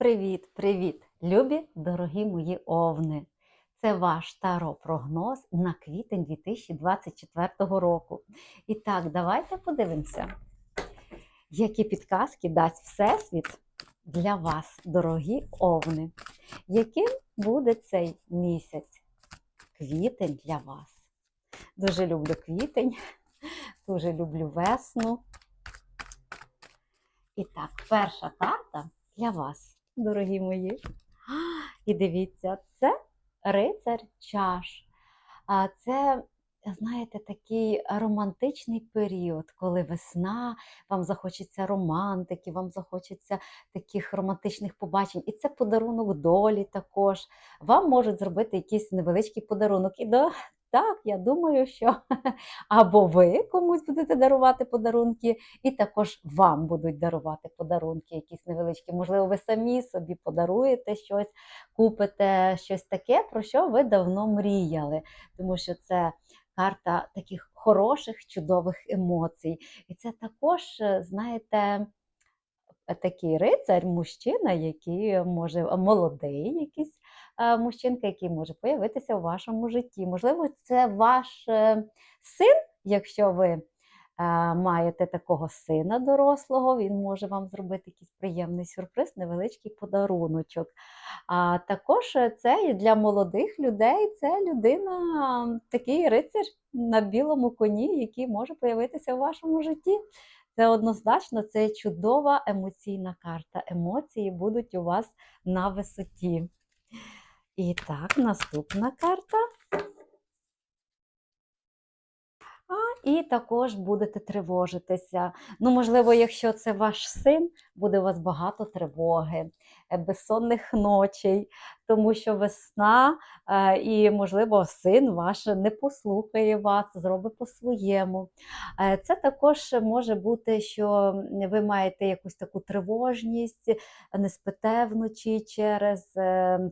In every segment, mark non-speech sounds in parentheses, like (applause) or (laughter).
Привіт-привіт, любі дорогі мої овни! Це ваш таро-прогноз на квітень 2024 року. І так, давайте подивимося, які підказки дасть Всесвіт для вас, дорогі овни. Яким буде цей місяць? Квітень для вас. Дуже люблю квітень, дуже люблю весну. І так, перша карта для вас, дорогі мої. І дивіться, це рицар чаш. А Це, знаєте, такий романтичний період, коли весна, вам захочеться романтики, вам захочеться таких романтичних побачень. І це подарунок долі також. Вам можуть зробити якийсь невеличкий подарунок. І до так, я думаю, що (laughs) або ви комусь будете дарувати подарунки, і також вам будуть дарувати подарунки, якісь невеличкі. Можливо, ви самі собі подаруєте щось, купите щось таке, про що ви давно мріяли, тому що це карта таких хороших, чудових емоцій. І це також, е, знаєте, такий рицар, мужчина, який може молодий якийсь мужчинка, який може появитися у вашому житті. Можливо, це ваш е, син, якщо ви е, маєте такого сина дорослого, він може вам зробити якийсь приємний сюрприз, невеличкий подаруночок. А також це для молодих людей це людина, такий рицар на білому коні, який може появитися у вашому житті. Це однозначно це чудова емоційна карта. Емоції будуть у вас на висоті. І так, наступна карта. А, І також будете тривожитися. Ну, можливо, якщо це ваш син, буде у вас багато тривоги, е, безсонних ночей, тому що весна, е, і, можливо, син ваш не послухає вас, зробить по-своєму. Е, це також може бути, що ви маєте якусь таку тривожність, не спите вночі через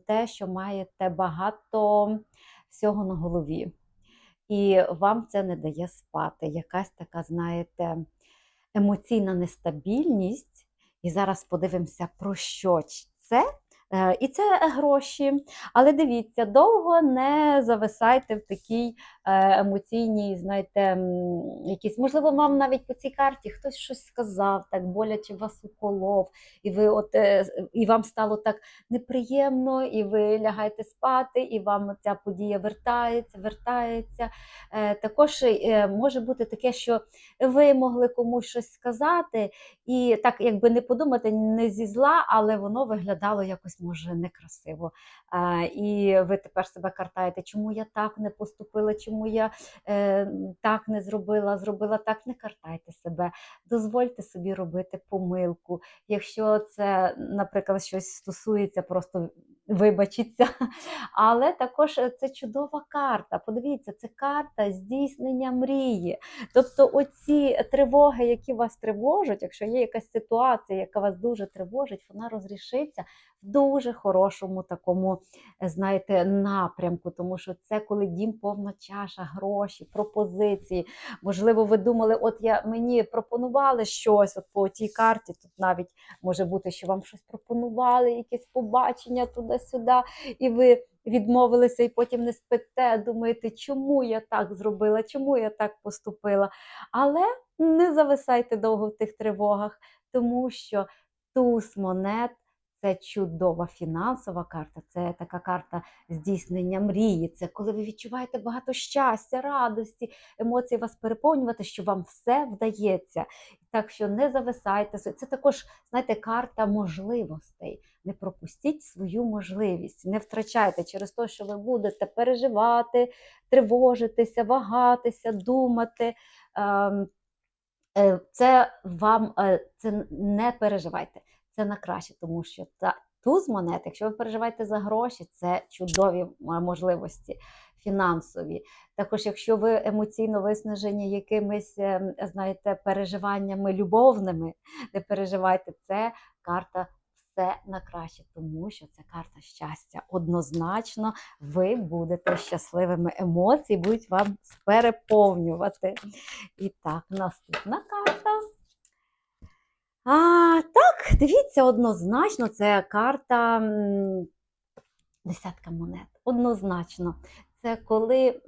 те, що маєте багато всього на голові і вам це не дає спати. Якась така, знаєте, емоційна нестабільність. І зараз подивимося, про що це. Е, і це гроші. Але дивіться, довго не зависайте в такій е, емоційній, знаєте, якісь, можливо, вам навіть по цій карті хтось щось сказав, так боляче вас уколов, і ви от, е, і вам стало так неприємно, і ви лягаєте спати, і вам ця подія вертається, вертається. Також може бути таке, що ви могли комусь щось сказати, і так, якби не подумати, не зі зла, але воно виглядало якось може некрасиво. І ви тепер себе картаєте, чому я так не поступила, чому я е, так не зробила, зробила так, не картайте себе, дозвольте собі робити помилку. Якщо це, наприклад, щось стосується просто вибачиться. Але також це чудова карта. Подивіться, це карта здійснення мрії. Тобто, оці тривоги, які вас тривожать, якщо є якась ситуація, яка вас дуже тривожить, вона розрішиться в дуже хорошому такому, знаєте, напрямку. Тому що це коли дім повна чаша, гроші, пропозиції. Можливо, ви думали, от я мені пропонували щось от по тій карті. Тут навіть може бути, що вам щось пропонували, якесь побачення туди сюди і ви відмовилися, і потім не спите, думаєте, чому я так зробила, чому я так поступила. Але не зависайте довго в тих тривогах, тому що туз монет. Це чудова фінансова карта, це така карта здійснення мрії. Це коли ви відчуваєте багато щастя, радості, емоції вас переповнювати, що вам все вдається. Так що не зависайте. Це також, знаєте, карта можливостей. Не пропустіть свою можливість, не втрачайте через те, що ви будете переживати, тривожитися, вагатися, думати. Ем, е, це вам е, це не переживайте це на краще, тому що та туз монет, якщо ви переживаєте за гроші, це чудові можливості фінансові. Також, якщо ви емоційно виснажені якимись, ем, знаєте, переживаннями любовними, не переживайте, це карта. Все на краще, тому що це карта щастя. Однозначно, ви будете щасливими. Емоції будуть вам переповнювати. І так, наступна карта. А, так, дивіться, однозначно, це карта десятка монет. Однозначно. Це коли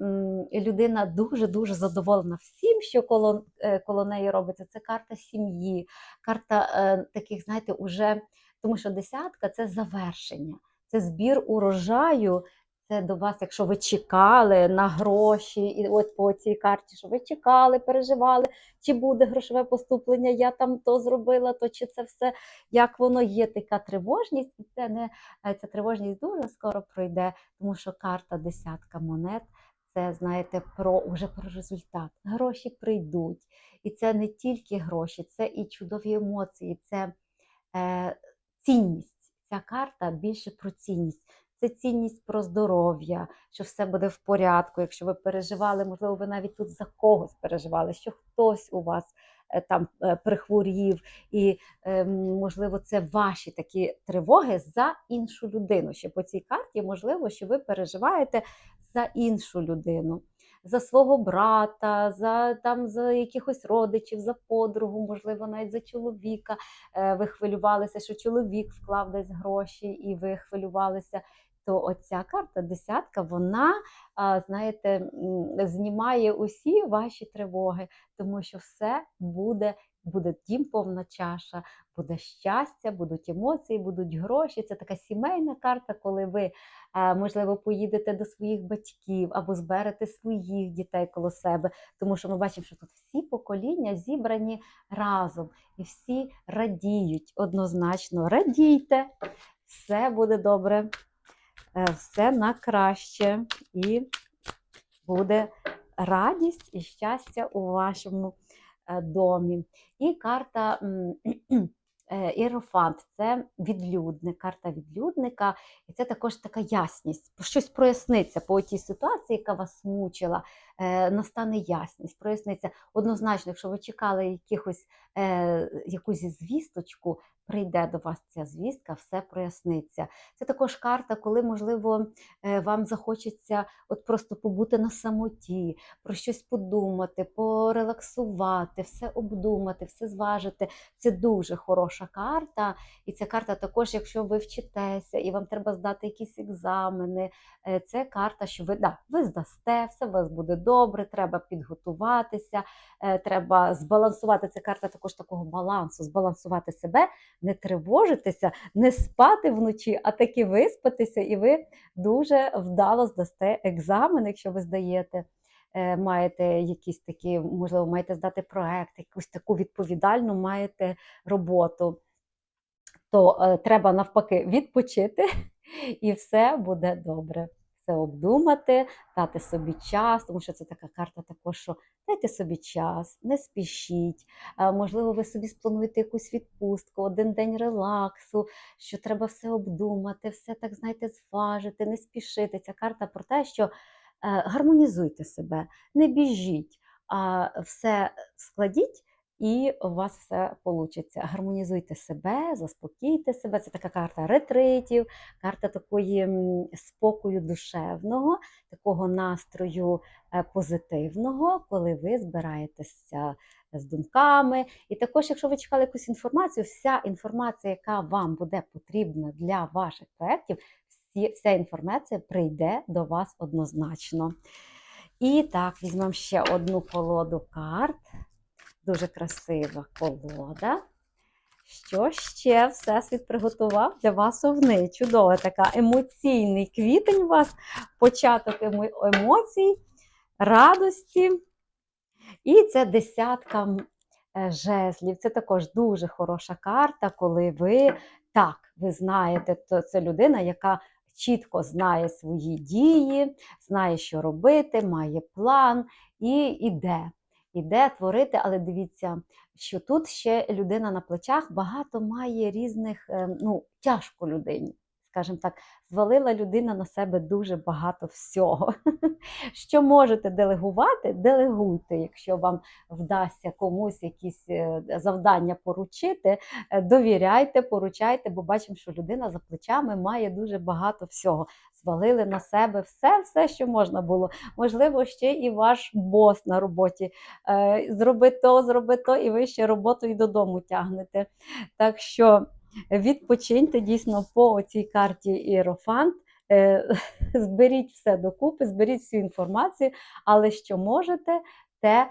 людина дуже-дуже задоволена всім, що коло, е, коло неї робиться. Це карта сім'ї, карта е, таких, знаєте, уже, тому що десятка це завершення, це збір урожаю. Це до вас, якщо ви чекали на гроші, і от по цій карті, що ви чекали, переживали, чи буде грошове поступлення, я там то зробила, то чи це все, як воно є, така тривожність, і це не е, ця тривожність дуже скоро пройде, тому що карта десятка монет. Це знаєте про уже про результат. Гроші прийдуть, і це не тільки гроші, це і чудові емоції, це е, цінність. Ця карта більше про цінність. Це цінність про здоров'я, що все буде в порядку. Якщо ви переживали, можливо, ви навіть тут за когось переживали, що хтось у вас е, там е, прихворів, і е, можливо, це ваші такі тривоги за іншу людину. Ще по цій карті можливо, що ви переживаєте за іншу людину. За свого брата, за там за якихось родичів, за подругу, можливо, навіть за чоловіка. Е, Ви хвилювалися, що чоловік вклав десь гроші, і ви хвилювалися. То оця карта десятка, вона, знаєте, знімає усі ваші тривоги, тому що все буде, буде дім повна чаша, буде щастя, будуть емоції, будуть гроші. Це така сімейна карта, коли ви, е, можливо, поїдете до своїх батьків або зберете своїх дітей коло себе. Тому що ми бачимо, що тут всі покоління зібрані разом і всі радіють однозначно. Радійте, все буде добре все на краще, і буде радість і щастя у вашому е, домі. І карта (clears throat) е, Іерофант це відлюдник, карта відлюдника, і це також така ясність. Щось проясниться по тій ситуації, яка вас мучила, е, настане ясність, проясниться. Однозначно, якщо ви чекали якихось, е, якусь звісточку, прийде до вас ця звістка, все проясниться. Це також карта, коли, можливо, е, вам захочеться от просто побути на самоті, про щось подумати, порелаксувати, все обдумати, все зважити. Це дуже хороша карта. І ця карта також, якщо ви вчитеся і вам треба здати якісь екзамени, е, це карта, що ви, да, ви здасте, все у вас буде добре, треба підготуватися, е, треба збалансувати. Це карта також такого балансу, збалансувати себе не тривожитися, не спати вночі, а таки виспатися, і ви дуже вдало здасте екзамен, якщо ви здаєте. е, Маєте якісь такі, можливо, маєте здати проект, якусь таку відповідальну маєте роботу, то е, треба навпаки відпочити, (laughs) і все буде добре. Все обдумати, дати собі час, тому що це така карта також, що дайте собі час, не спішіть. Е, Можливо, ви собі сплануєте якусь відпустку, один день релаксу, що треба все обдумати, все так, знаєте, зважити, не спішити. Ця карта про те, що е, гармонізуйте себе, не біжіть, а все складіть. І у вас все вийде. Гармонізуйте себе, заспокійте себе. Це така карта ретритів, карта такої спокою душевного, такого настрою е, позитивного, коли ви збираєтеся з думками. І також, якщо ви чекали якусь інформацію, вся інформація, яка вам буде потрібна для ваших проєктів, вся інформація прийде до вас однозначно. І так, візьмемо ще одну колоду карт. Дуже красива колода. Що ще Всесвіт приготував для вас овни? Чудова така емоційний квітень у вас, початок емоцій, радості. І це десятка е, жезлів. Це також дуже хороша карта, коли ви так, ви знаєте, то це людина, яка чітко знає свої дії, знає, що робити, має план і іде. Іде творити, але дивіться, що тут ще людина на плечах багато має різних, е, ну, тяжко людині. Скажімо так, звалила людина на себе дуже багато всього. (laughs) Що можете делегувати, делегуйте, якщо вам вдасться комусь якісь е, завдання поручити, е, довіряйте, поручайте, бо бачимо, що людина за плечами має дуже багато всього. Звалили на себе все, все, що можна було. Можливо, ще і ваш бос на роботі. Е, Зроби то, зроби то, і ви ще роботу і додому тягнете. Так що відпочиньте дійсно по цій карті Іерофант. Е, (laughs) Зберіть все докупи, зберіть всю інформацію, але що можете, те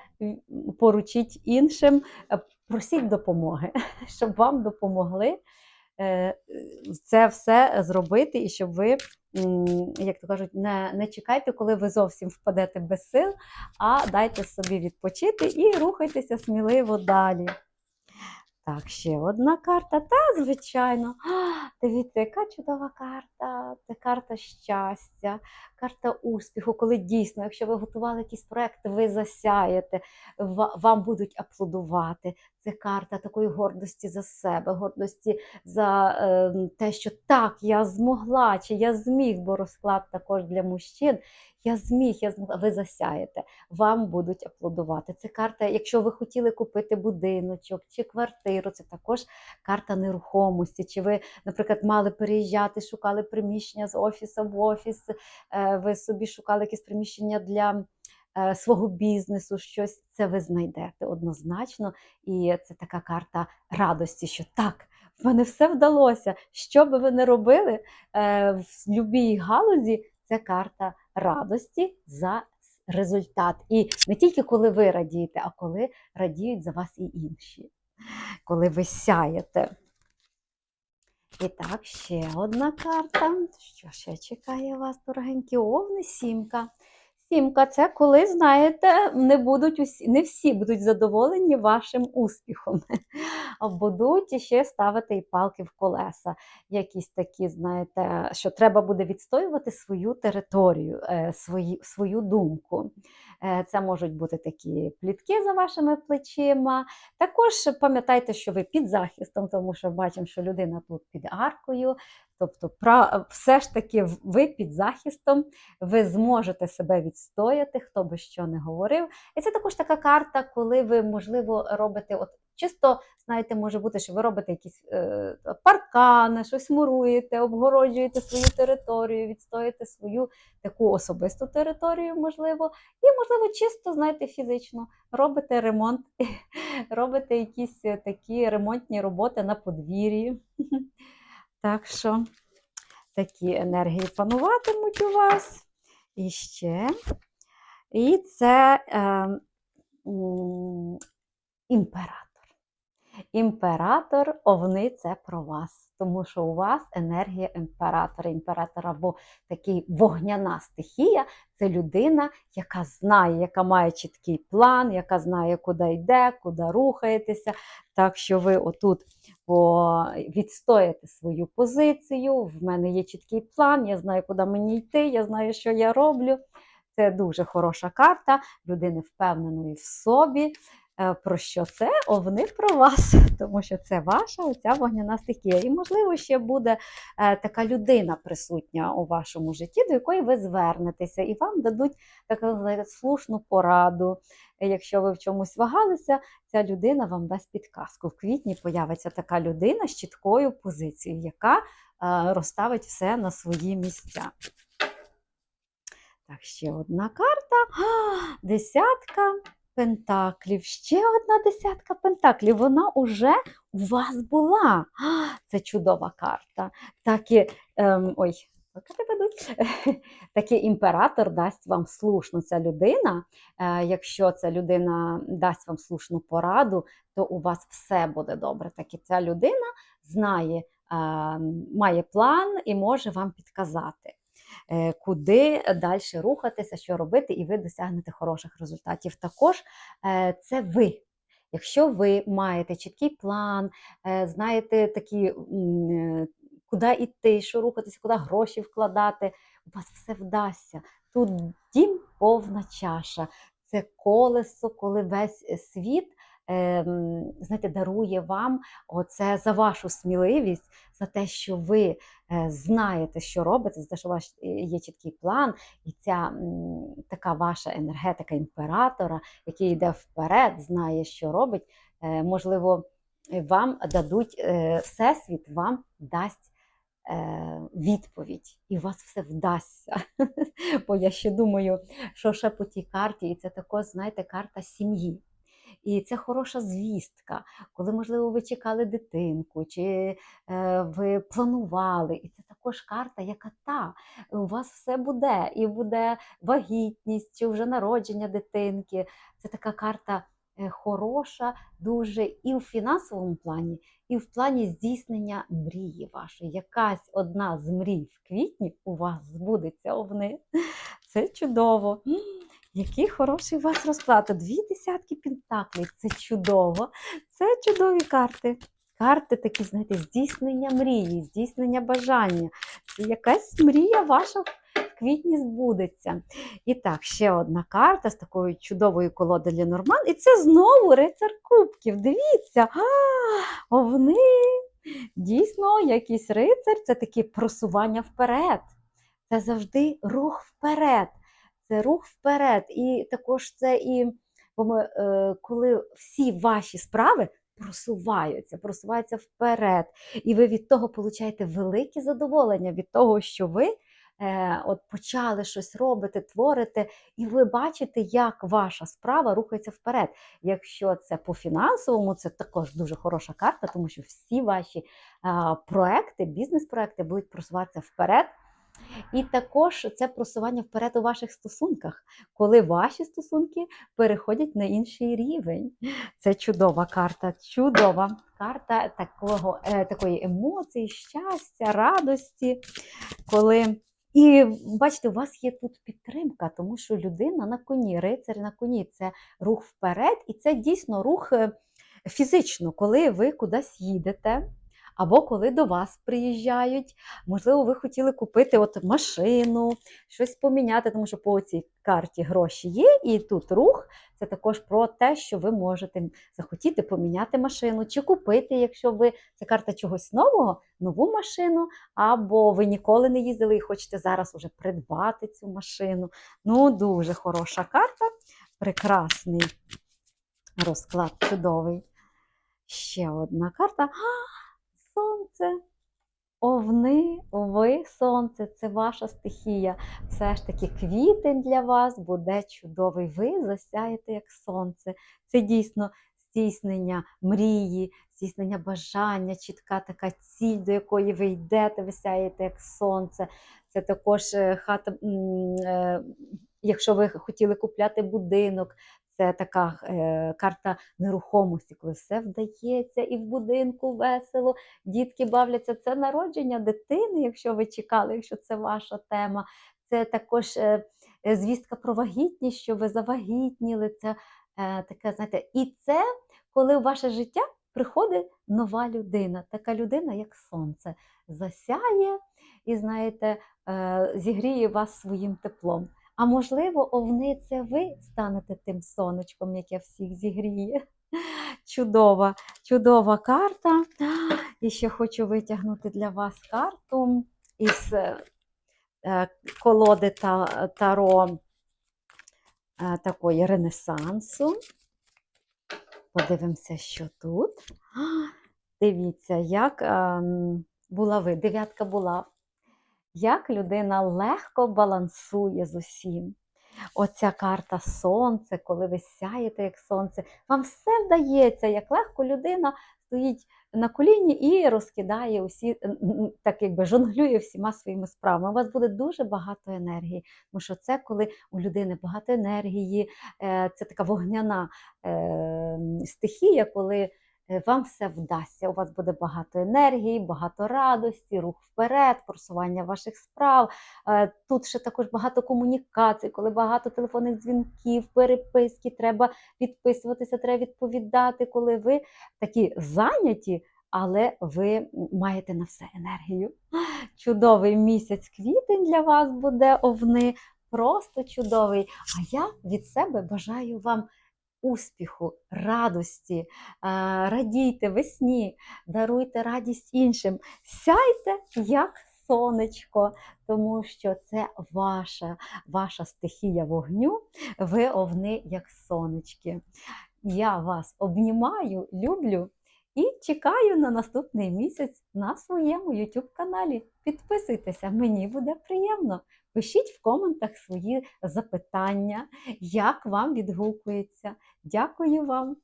поручіть іншим, е, просіть допомоги, (laughs) щоб вам допомогли е, це все зробити, і щоб ви, як то кажуть, не, не чекайте, коли ви зовсім впадете без сил, а дайте собі відпочити і рухайтеся сміливо далі. Так, ще одна карта. Та, звичайно. А, (gasps) Дивіться, яка чудова карта. Це карта щастя, карта успіху, коли дійсно, якщо ви готували якийсь проект, ви засяєте, вам будуть аплодувати. Це карта такої гордості за себе, гордості за е, те, що так, я змогла, чи я зміг, бо розклад також для мужчин. Я зміг, я змогла, ви засяєте вам будуть аплодувати. Це карта, якщо ви хотіли купити будиночок чи квартиру, це також карта нерухомості. Чи ви, наприклад, мали переїжджати, шукали приміщення з офісу в офіс, е, ви собі шукали якесь приміщення для е, свого бізнесу, щось це ви знайдете однозначно. І це така карта радості, що так. В мене все вдалося. Що би ви не робили е, в будь-якій галузі, це карта радості за результат. І не тільки коли ви радієте, а коли радіють за вас і інші, коли ви сяєте. І так, ще одна карта. Що ще чекає вас, дорогенькі? Овни, сімка. Сімка це коли, знаєте, не будуть усі, не всі будуть задоволені вашим успіхом. (laughs) Будуть ще ставити і палки в колеса. Якісь такі, знаєте, що треба буде відстоювати свою територію, е, свої, свою думку. Е, Це можуть бути такі плітки за вашими плечима. Також пам'ятайте, що ви під захистом, тому що бачимо, що людина тут під аркою. Тобто, все ж таки ви під захистом, ви зможете себе відстояти, хто би що не говорив. І це також така карта, коли ви, можливо, робите, от чисто, знаєте, може бути, що ви робите якісь е, паркани, щось муруєте, обгороджуєте свою територію, відстоїте свою таку особисту територію, можливо, і, можливо, чисто, знаєте, фізично робите ремонт, (laughs) робите якісь е, такі ремонтні роботи на подвір'ї. (laughs) Так що такі енергії пануватимуть у вас. І ще. І це е, імператор. Імператор, овни це про вас. Тому що у вас енергія імператора. Імператор або такий вогняна стихія це людина, яка знає, яка має чіткий план, яка знає, куди йде, куди рухаєтеся. Так що ви отут відстоїте свою позицію. В мене є чіткий план, я знаю, куди мені йти, я знаю, що я роблю. Це дуже хороша карта людини впевненої в собі. Е, Про що це? Овни про вас, (laughs) тому що це ваша оця вогняна стихія. І, можливо, ще буде е, така людина присутня у вашому житті, до якої ви звернетеся, і вам дадуть таку слушну пораду. Якщо ви в чомусь вагалися, ця людина вам дасть підказку. В квітні появиться така людина з чіткою позицією, яка е, розставить все на свої місця. Так, ще одна карта. (gasps) Десятка пентаклів. Ще одна десятка пентаклів. Вона уже у вас була. А, Це чудова карта. Так і, ем, ой. (laughs) Такий імператор дасть вам слушну ця людина. Е, якщо ця людина дасть вам слушну пораду, то у вас все буде добре. Так і ця людина знає, е, має план і може вам підказати куди далі рухатися, що робити, і ви досягнете хороших результатів. Також е, це ви. Якщо ви маєте чіткий план, е, знаєте такі, е, куди йти, що рухатися, куди гроші вкладати, у вас все вдасться. Тут дім повна чаша. Це колесо, коли весь світ знаєте, дарує вам оце за вашу сміливість, за те, що ви е, знаєте, що робите, за те, що у вас е, є чіткий план, і ця така ваша енергетика імператора, який йде вперед, знає, що робить, е, можливо, вам дадуть всесвіт, вам дасть відповідь, і у вас все вдасться. (laughs) Бо я ще думаю, що ще по тій карті, і це також, знаєте, карта сім'ї. І це хороша звістка, коли, можливо, ви чекали дитинку, чи е, ви планували. І це також карта, яка та у вас все буде, і буде вагітність, чи вже народження дитинки. Це така карта е, хороша, дуже і в фінансовому плані, і в плані здійснення мрії вашої. Якась одна з мрій в квітні у вас збудеться овни. Це чудово. Який хороший у вас розклад. Дві десятки пентаклів. Це чудово. Це чудові карти. Карти такі, знаєте, здійснення мрії, здійснення бажання. Якась мрія ваша в квітні збудеться. І так, ще одна карта з такою чудовою колодою Ленорман. І це знову рицар кубків. Дивіться, а, овни. Дійсно, якийсь рицар це таке просування вперед. Це завжди рух вперед. Це рух вперед. І також це і бо ми, е, коли всі ваші справи просуваються, просуваються вперед. І ви від того получаєте велике задоволення від того, що ви е, от почали щось робити, творите, і ви бачите, як ваша справа рухається вперед. Якщо це по фінансовому, це також дуже хороша карта, тому що всі ваші проекти, бізнес-проекти будуть просуватися вперед. І також це просування вперед у ваших стосунках, коли ваші стосунки переходять на інший рівень. Це чудова карта, чудова карта такого, е, такої емоції, щастя, радості. коли... І бачите, у вас є тут підтримка, тому що людина на коні, рицар на коні це рух вперед, і це дійсно рух е, фізично, коли ви кудись їдете. Або коли до вас приїжджають, можливо, ви хотіли купити от машину, щось поміняти, тому що по цій карті гроші є, і тут рух це також про те, що ви можете захотіти поміняти машину чи купити, якщо ви це карта чогось нового, нову машину, або ви ніколи не їздили і хочете зараз уже придбати цю машину. Ну, дуже хороша карта, прекрасний розклад, чудовий. Ще одна карта. Сонце. Овни, ви, сонце, це ваша стихія. Все ж таки квітень для вас буде чудовий. Ви засяєте як сонце. Це дійсно здійснення мрії, здійснення бажання, чітка така ціль, до якої ви йдете, ви сяєте як сонце. Це також е, хата, е, якщо ви хотіли купляти будинок, це така е, карта нерухомості, коли все вдається, і в будинку весело, дітки бавляться. Це народження дитини, якщо ви чекали, якщо це ваша тема. Це також е, е, звістка про вагітність, що ви завагітніли. Це е, таке, знаєте, і це коли в ваше життя приходить нова людина, така людина, як сонце, засяє і, знаєте, е, зігріє вас своїм теплом. А можливо, овни це ви станете тим сонечком, яке всіх зігріє. Чудова, чудова карта. І ще хочу витягнути для вас карту із е, колоди Таро е, такої Ренесансу. Подивимося, що тут. Дивіться, як ем, булави, дев'ятка булав. Як людина легко балансує з усім. Оця карта сонце, коли ви сяєте як сонце, вам все вдається, як легко людина стоїть на коліні і розкидає усі, н- так якби жонглює всіма своїми справами. У вас буде дуже багато енергії, тому що це коли у людини багато енергії, е, це така вогняна е, стихія, коли е, вам все вдасться. У вас буде багато енергії, багато радості, рух вперед, просування ваших справ. Е, Тут ще також багато комунікацій, коли багато телефонних дзвінків, переписки, треба відписуватися, треба відповідати, коли ви такі зайняті. Але ви маєте на все енергію. Чудовий місяць квітень для вас буде овни, просто чудовий. А я від себе бажаю вам успіху, радості, радійте весні, даруйте радість іншим, сяйте як сонечко, тому що це ваша, ваша стихія вогню, ви овни як сонечки. Я вас обнімаю, люблю і чекаю на наступний місяць на своєму YouTube каналі. Підписуйтеся, мені буде приємно. Пишіть в коментах свої запитання, як вам відгукується. Дякую вам!